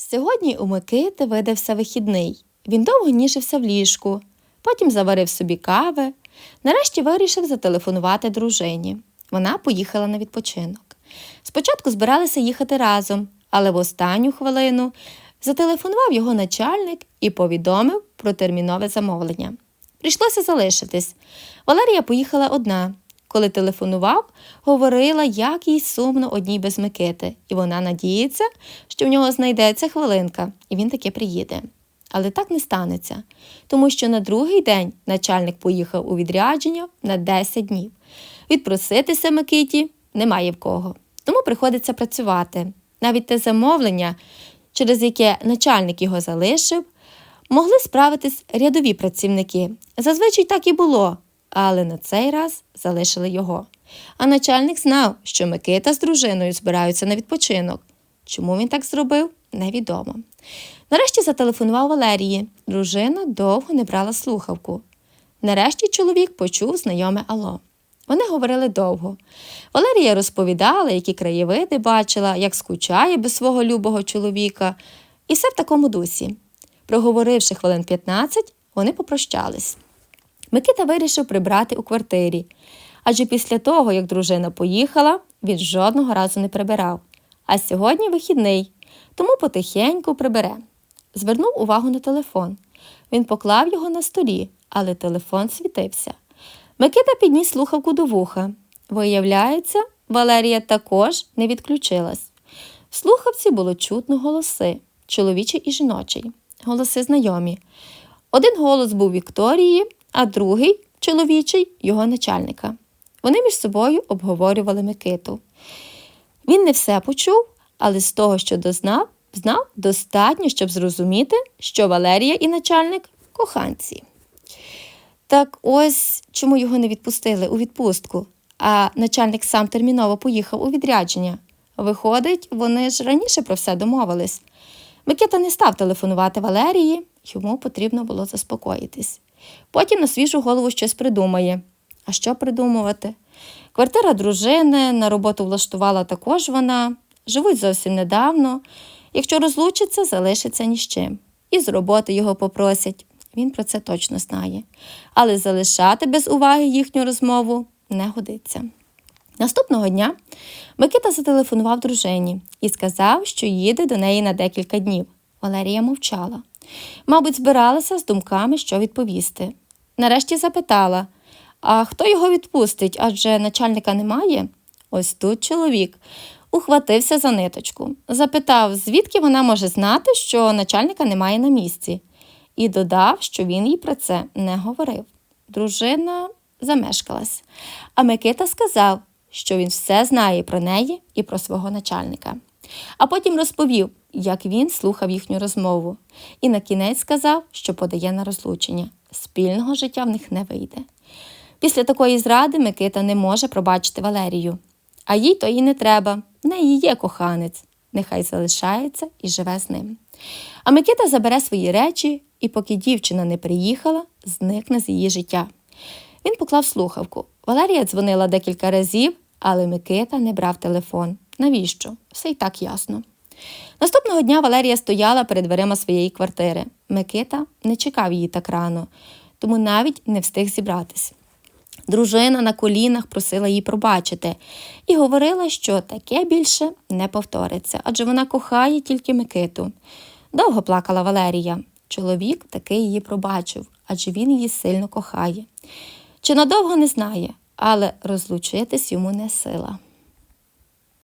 Сьогодні у Микити видався вихідний. Він довго ніжився в ліжку, потім заварив собі кави. Нарешті вирішив зателефонувати дружині. Вона поїхала на відпочинок. Спочатку збиралися їхати разом, але в останню хвилину зателефонував його начальник і повідомив про термінове замовлення. Прийшлося залишитись. Валерія поїхала одна. Коли телефонував, говорила, як їй сумно одній без Микити, і вона надіється, що в нього знайдеться хвилинка, і він таки приїде. Але так не станеться, тому що на другий день начальник поїхав у відрядження на 10 днів. Відпроситися Микиті немає в кого, тому приходиться працювати. Навіть те замовлення, через яке начальник його залишив, могли справитись рядові працівники. Зазвичай так і було, але на цей раз залишили його. А начальник знав, що Микита з дружиною збираються на відпочинок. Чому він так зробив, невідомо. Нарешті зателефонував Валерії. Дружина довго не брала слухавку. Нарешті чоловік почув знайоме Ало. Вони говорили довго. Валерія розповідала, які краєвиди бачила, як скучає без свого любого чоловіка, і все в такому дусі. Проговоривши хвилин 15, вони попрощались. Микита вирішив прибрати у квартирі, адже після того, як дружина поїхала, він жодного разу не прибирав. А сьогодні вихідний, тому потихеньку прибере. Звернув увагу на телефон. Він поклав його на столі, але телефон світився. Микита підніс слухавку до вуха. Виявляється, Валерія також не відключилась. В слухавці було чутно голоси чоловічий і жіночий. Голоси знайомі. Один голос був Вікторії, а другий чоловічий його начальника. Вони між собою обговорювали Микиту. Він не все почув, але з того, що дознав, знав достатньо, щоб зрозуміти, що Валерія і начальник коханці. Так ось чому його не відпустили у відпустку, а начальник сам терміново поїхав у відрядження. Виходить, вони ж раніше про все домовились. Микита не став телефонувати Валерії, йому потрібно було заспокоїтись. Потім на свіжу голову щось придумає. А що придумувати? Квартира дружини, на роботу влаштувала також вона, живуть зовсім недавно. Якщо розлучиться, залишиться ні з чим. І з роботи його попросять. Він про це точно знає. Але залишати без уваги їхню розмову не годиться. Наступного дня Микита зателефонував дружині і сказав, що їде до неї на декілька днів. Валерія мовчала. Мабуть, збиралася з думками, що відповісти. Нарешті запитала: а хто його відпустить? Адже начальника немає? Ось тут чоловік ухватився за ниточку, запитав, звідки вона може знати, що начальника немає на місці, і додав, що він їй про це не говорив. Дружина замешкалась, а Микита сказав, що він все знає про неї і про свого начальника. А потім розповів, як він слухав їхню розмову, і на кінець сказав, що подає на розлучення. Спільного життя в них не вийде. Після такої зради Микита не може пробачити Валерію. А їй то і не треба. В неї є коханець. Нехай залишається і живе з ним. А Микита забере свої речі і, поки дівчина не приїхала, зникне з її життя. Він поклав слухавку. Валерія дзвонила декілька разів, але Микита не брав телефон. Навіщо? Все й так ясно. Наступного дня Валерія стояла перед дверима своєї квартири. Микита не чекав її так рано, тому навіть не встиг зібратись. Дружина на колінах просила її пробачити і говорила, що таке більше не повториться, адже вона кохає тільки Микиту. Довго плакала Валерія. Чоловік таки її пробачив, адже він її сильно кохає. Чи надовго не знає, але розлучитись йому не сила.